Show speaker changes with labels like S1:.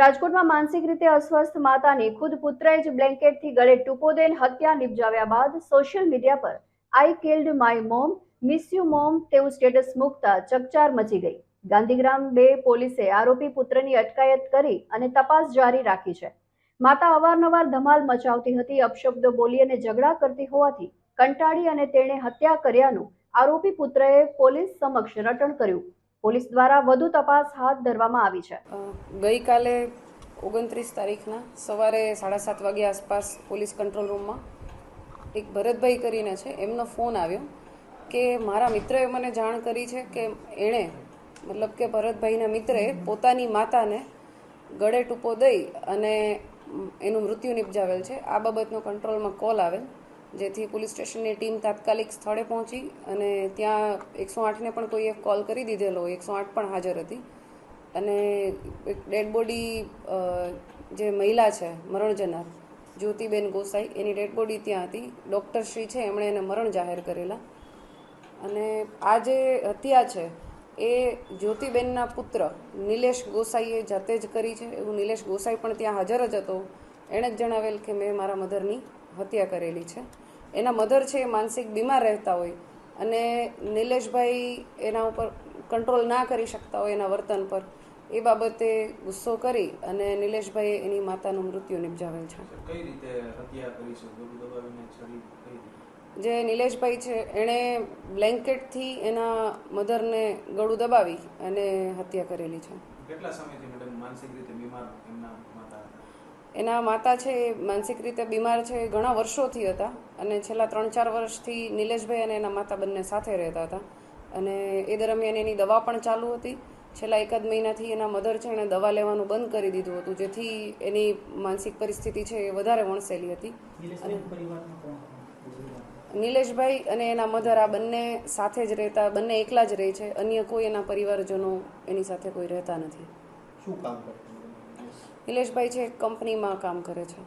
S1: રાજકોટમાં માનસિક રીતે અસ્વસ્થ માતાની ખુદ પુત્રએ જ બ્લેન્કેટથી ગળે ટૂંકો દઈને હત્યા નિપજાવ્યા બાદ સોશિયલ મીડિયા પર, I killed my mom, miss you mom તેવું સ્ટેટસ મૂકતા ચકચાર મચી ગઈ. ગાંધીગ્રામ બે પોલીસે આરોપી પુત્રની અટકાયત કરી અને તપાસ જારી રાખી છે. માતા અવારનવાર ધમાલ મચાવતી હતી, અપશબ્દો બોલી અને ઝઘડા કરતી હોવાથી કંટાળી અને તેણે હત્યા કર્યાનું આરોપી પુત્રએ પોલીસ સમક્ષ રટણ કર્યું. પોલીસ દ્વારા વધુ તપાસ હાથ ધરવામાં આવી છે.
S2: ગઈકાલે ઓગણત્રીસ તારીખના સવારે સાડા સાત વાગ્યા આસપાસ પોલીસ કંટ્રોલ રૂમમાં એક ભરતભાઈ કરીને છે, એમનો ફોન આવ્યો કે મારા મિત્રએ મને જાણ કરી છે કે એણે, મતલબ કે ભરતભાઈના મિત્રએ પોતાની માતાને ગળે ટૂંપો દઈ અને એનું મૃત્યુ નિપજાવેલ છે. આ બાબતનો કંટ્રોલમાં કોલ આવેલ. જેથી પોલીસ સ્ટેશનની ટીમ તાત્કાલિક સ્થળે પહોંચી અને ત્યાં એકસો આઠને પણ કોઈએ કોલ કરી દીધેલો. એકસો આઠ પણ હાજર હતી. અને એક ડેડ બોડી જે મહિલા છે, મરણ જનાર, જ્યોતિબેન ગોસાઈ, એની ડેડ બોડી ત્યાં હતી. ડૉક્ટર શ્રી છે, એમણે એને મરણ જાહેર કરેલા. અને આ જે હત્યા છે, એ જ્યોતિબેનના પુત્ર નિલેશ ગોસાઈએ જાતે જ કરી છે. એવું નિલેશ ગોસાઈ પણ ત્યાં હાજર જ હતો. એણે જ જણાવેલ કે, મેં મારા મધરની હત્યા કરેલી છે. એના મધર છે એ માનસિક બીમાર રહેતા હોય અને નિલેશભાઈ એના ઉપર કંટ્રોલ ના કરી શકતા હોય એના વર્તન પર એ બાબતે ગુસ્સો કરી અને નિલેશભાઈએ એની માતાનું મૃત્યુ નિપજાવેલ છે.
S3: કઈ રીતે હત્યા કરી
S2: જે નિલેશભાઈ છે એણે બ્લેન્કેટથી એના મધરને ગળું દબાવી અને હત્યા કરેલી છે.
S3: કેટલા સમયથી મેડમ માનસિક રીતે બીમાર એમના માતા?
S2: એના માતા છે એ માનસિક રીતે બીમાર છે ઘણા વર્ષોથી હતા. અને છેલ્લા ત્રણ ચાર વર્ષથી નિલેશભાઈ અને એના માતા બંને સાથે રહેતા હતા. અને એ દરમિયાન એની દવા પણ ચાલુ હતી. છેલ્લા એકાદ મહિનાથી એના મધર છે એણે દવા લેવાનું બંધ કરી દીધું હતું. જેથી એની માનસિક પરિસ્થિતિ છે એ વધારે વણસેલી હતી. અને નિલેશભાઈ અને એના મધર આ બંને સાથે જ રહેતા બંને એકલા જ રહે છે. અન્ય કોઈ એના પરિવારજનો એની સાથે કોઈ રહેતા નથી.
S4: શું કામ કરતું?
S2: નિલેશભાઈ છે કંપનીમાં કામ કરે છે.